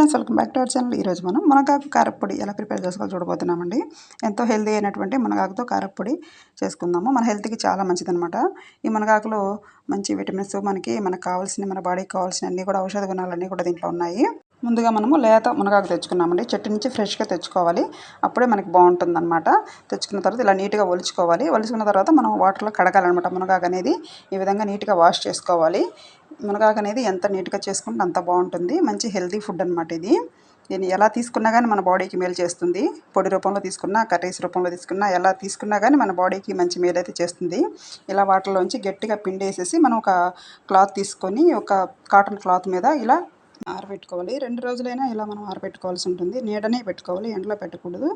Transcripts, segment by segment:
Friends welcome back to our channel. ఈరోజు మనం మునగాకు కారపొడి ఎలా ప్రిపేర్ చేసుకోవాలో చూడబోతున్నామండి. ఎంతో హెల్దీ అయినటువంటి మునగాకుతో కారప్పొడి చేసుకుందాము. మన హెల్త్కి చాలా మంచిదనమాట ఈ మునగాకులో మంచి విటమిన్స్ మనకి మనకు కావాల్సిన మన బాడీకి కావాల్సిన అన్నీ కూడా ఔషధ గుణాలన్నీ కూడా దీంట్లో ఉన్నాయి. ముందుగా మనము లేత మునగాకు తెచ్చుకున్నామండి. చెట్టు నుంచి ఫ్రెష్గా తెచ్చుకోవాలి. అప్పుడే మనకి బాగుంటుందన్నమాట. తెచ్చుకున్న తర్వాత ఇలా నీట్గా ఒలుచుకోవాలి. ఒలుచుకున్న తర్వాత మనం వాటర్లో కడగాలన్నమాట. మునగాకు అనేది ఈ విధంగా నీట్గా వాష్ చేసుకోవాలి. మునగాకు అనేది ఎంత నీట్గా చేసుకుంటే అంత బాగుంటుంది. మంచి హెల్తీ ఫుడ్ అనమాట ఇది. దీన్ని ఎలా తీసుకున్నా కానీ మన బాడీకి మేలు చేస్తుంది. పొడి రూపంలో తీసుకున్నా కర్రీస్ రూపంలో తీసుకున్నా ఎలా తీసుకున్నా కానీ మన బాడీకి మంచి మేలు అయితే చేస్తుంది. ఇలా వాటర్లోంచి గట్టిగా పిండి వేసేసి మనం ఒక క్లాత్ తీసుకొని ఒక కాటన్ క్లాత్ మీద ఇలా ఆరబెట్టుకోవాలి. రెండు రోజులైనా ఇలా మనం ఆరబెట్టుకోవాల్సి ఉంటుంది. నీడనే పెట్టుకోవాలి. ఎండలో పెట్టకూడదు.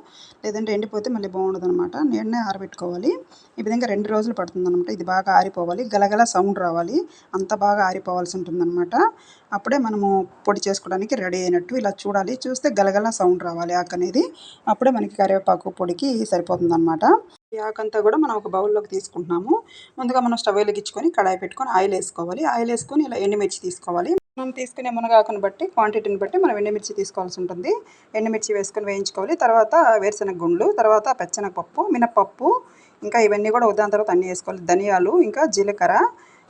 లేదంటే ఎండిపోతే మళ్ళీ బాగుండదు అనమాట నీడనే ఆరబెట్టుకోవాలి. ఈ విధంగా రెండు రోజులు పడుతుంది అనమాట ఇది బాగా ఆరిపోవాలి. గలగల సౌండ్ రావాలి. అంత బాగా ఆరిపోవాల్సి ఉంటుందన్నమాట అప్పుడే మనము పొడి చేసుకోవడానికి రెడీ అయినట్టు ఇలా చూడాలి. చూస్తే గలగల సౌండ్ రావాలి ఆకు అనేది. అప్పుడే మనకి కరివేపాకు పొడికి సరిపోతుంది అనమాట ఈ ఆకంతా కూడా మనం ఒక బౌల్లోకి తీసుకుంటున్నాము. ముందుగా మనం స్టవ్ వెలిగించుకొని కడాయి పెట్టుకొని ఆయిల్ వేసుకోవాలి. ఆయిల్ వేసుకొని ఇలా ఎండుమిర్చి తీసుకోవాలి. మనం తీసుకునే మునగాకును బట్టి క్వాంటిటీని బట్టి మనం ఎండుమిర్చి తీసుకోవాల్సి ఉంటుంది. ఎండుమిర్చి వేసుకొని వేయించుకోవాలి. తర్వాత వేరుశనగ గుండ్లు తర్వాత పెచ్చనగపప్పు మినప్పప్పు ఇంకా ఇవన్నీ కూడా ఉదాహరణ తర్వాత అన్నీ వేసుకోవాలి. ధనియాలు ఇంకా జీలకర్ర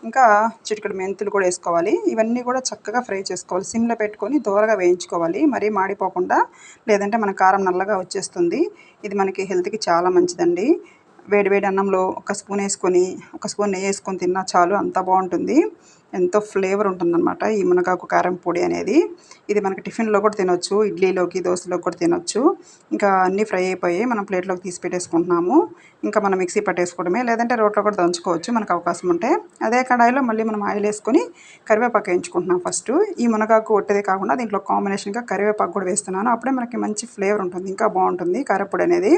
ఇంకా చిటికడు మెంతులు కూడా వేసుకోవాలి. ఇవన్నీ కూడా చక్కగా ఫ్రై చేసుకోవాలి. సిమ్లో పెట్టుకొని దూరగా వేయించుకోవాలి. మరీ మాడిపోకుండా లేదంటే మన కారం నల్లగా వచ్చేస్తుంది. ఇది మనకి హెల్త్కి చాలా మంచిదండి. వేడి వేడి అన్నంలో ఒక స్పూన్ వేసుకొని ఒక స్పూన్ నెయ్యి వేసుకొని తిన్నా చాలు అంత బాగుంటుంది. ఎంతో ఫ్లేవర్ ఉంటుందన్నమాట. ఈ మునగాకు కారం పొడి అనేది. ఇది మనకి టిఫిన్లో కూడా తినొచ్చు ఇడ్లీలోకి దోశలోకి కూడా తినొచ్చు. ఇంకా అన్నీ ఫ్రై అయిపోయి మనం ప్లేట్లోకి తీసి పెట్టేసుకుంటున్నాము. ఇంకా మనం మిక్సీ పట్టేసుకోవడమే లేదంటే రోట్లో కూడా దంచుకోవచ్చు మనకు అవకాశం ఉంటే. అదే కడాయిలో మళ్ళీ మనం ఆయిల్ వేసుకొని కరివేపాకు వేయించుకుంటున్నాం ఫస్ట్. ఈ మునగాకు ఒట్టేదే కాకుండా దీంట్లో కాంబినేషన్గా కరివేపాకు కూడా వేస్తున్నాను. అప్పుడే మనకి మంచి ఫ్లేవర్ ఉంటుంది ఇంకా బాగుంటుంది. కారపొడి అనేది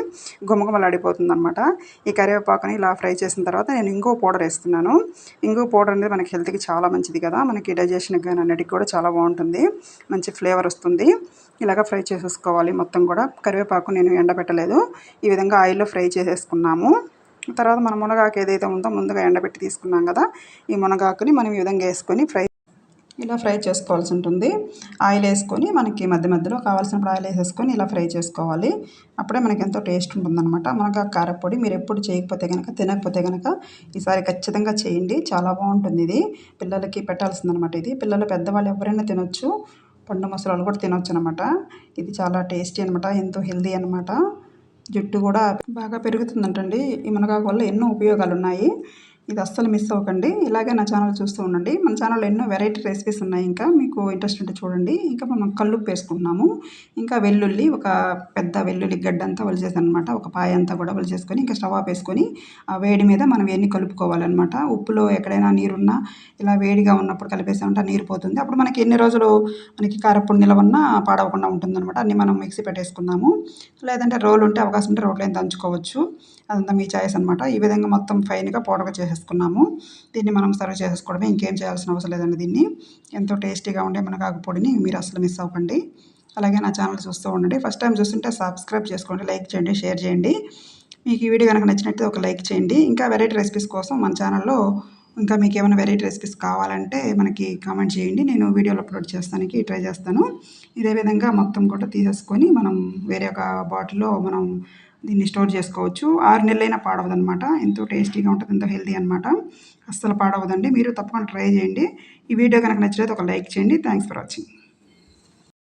గుమగుమలాడిపోతుంది అనమాట ఈ కరివేపాకుని ఇలా ఫ్రై చేసిన తర్వాత నేను ఇంగువ పౌడర్ వేస్తున్నాను. ఇంగువ పౌడర్ అనేది మనకి హెల్త్కి చాలా మంచిది కదా. మనకి డైజెషన్ కానీ అన్నిటికీ కూడా చాలా బాగుంటుంది. మంచి ఫ్లేవర్ వస్తుంది. ఇలాగ ఫ్రై చేసేసుకోవాలి. మొత్తం కూడా కరివేపాకు నేను ఎండబెట్టలేదు. ఈ విధంగా ఆయిల్లో ఫ్రై చేసేసుకున్నాము. తర్వాత మన మునగాకు ఏదైతే ఉందో ముందుగా ఎండబెట్టి తీసుకున్నాం కదా. ఈ మునగాకుని మనం ఈ విధంగా వేసుకొని ఫ్రై ఇలా ఫ్రై చేసుకోవాల్సి ఉంటుంది. ఆయిల్ వేసుకొని మనకి మధ్య మధ్యలో కావాల్సినప్పుడు ఆయిల్ వేసేసుకొని ఇలా ఫ్రై చేసుకోవాలి. అప్పుడే మనకి ఎంతో టేస్ట్ ఉంటుందన్నమాట. మనకు ఆ కారపొడి మీరు ఎప్పుడు చేయకపోతే కనుక తినకపోతే కనుక ఈసారి ఖచ్చితంగా చేయండి. చాలా బాగుంటుంది ఇది. పిల్లలకి పెట్టాల్సిందనమాట ఇది. పిల్లలు పెద్దవాళ్ళు ఎవరైనా తినొచ్చు. పండు మసాలాలు కూడా తినొచ్చు అనమాట ఇది చాలా టేస్టీ అనమాట ఎంతో హెల్దీ అనమాట జుట్టు కూడా బాగా పెరుగుతుందంటండి. ఈ మునగాకు వల్ల ఎన్నో ఉపయోగాలు ఉన్నాయి ఇది అస్సలు మిస్ అవ్వకండి. ఇలాగే నా ఛానల్ చూస్తూ ఉండండి. మన ఛానల్లో ఎన్నో వెరైటీ రెసిపీస్ ఉన్నాయి. ఇంకా మీకు ఇంట్రెస్ట్ ఉంటే చూడండి. ఇంకా మనం కళ్ళు వేసుకుంటున్నాము. ఇంకా వెల్లుల్లి ఒక పెద్ద వెల్లుల్లి గడ్డ అంతా వలిచేసాను ఒక పాయ అంతా కూడా వలిచేసుకొని ఇంకా స్టవ్ ఆఫ్ వేసుకొని ఆ వేడి మీద మనం ఇవన్నీ కలుపుకోవాలన్నమాట. ఉప్పులో ఎక్కడైనా నీరున్నా ఇలా వేడిగా ఉన్నప్పుడు కలిపేసామంటే నీరు పోతుంది. అప్పుడు మనకి ఎన్ని రోజులు మనకి కారప్పుడు నిలవన్నా పాడవకుండా ఉంటుందన్నమాట. అన్నీ మనం మిక్సీ పెట్టేసుకుందాము. లేదంటే రోలు ఉంటే అవకాశం ఉంటే రోడ్లో దంచుకోవచ్చు. అదంతా మీ ఛాయిస్ అనమాట ఈ విధంగా మొత్తం ఫైన్గా పౌడర్ చేసేసుకున్నాము దీన్ని మనం సర్వ్ చేసుకోవడమే ఇంకేం చేయాల్సిన అవసరం లేదండి దీన్ని. ఎంతో టేస్టీగా ఉండే మనకు పొడిని మీరు అసలు మిస్ అవ్వకండి. అలాగే నా ఛానల్ చూస్తూ ఉండండి. ఫస్ట్ టైం చూస్తుంటే సబ్స్క్రైబ్ చేసుకోండి లైక్ చేయండి షేర్ చేయండి. మీకు ఈ వీడియో కనుక నచ్చినట్టు ఒక లైక్ చేయండి. ఇంకా వెరైటీ రెసిపీస్ కోసం మన ఛానల్లో ఇంకా మీకు ఏమైనా వెరైటీ రెసిపీస్ కావాలంటే మనకి కామెంట్ చేయండి. నేను వీడియోలు అప్లోడ్ చేస్తానికి ట్రై చేస్తాను. ఇదే విధంగా మొత్తం కూడా తీసేసుకొని మనం వేరే ఒక బాటిల్లో మనం దీన్ని స్టోర్ చేసుకోవచ్చు. ఆరు నెలలైనా పాడవదనమాట ఎంతో టేస్టీగా ఉంటుంది ఎంతో హెల్తీ అనమాట అస్సలు పాడవదండి. మీరు తప్పకుండా ట్రై చేయండి. ఈ వీడియో కనుక నచ్చినట్లయితే ఒక లైక్ చేయండి. Thanks for watching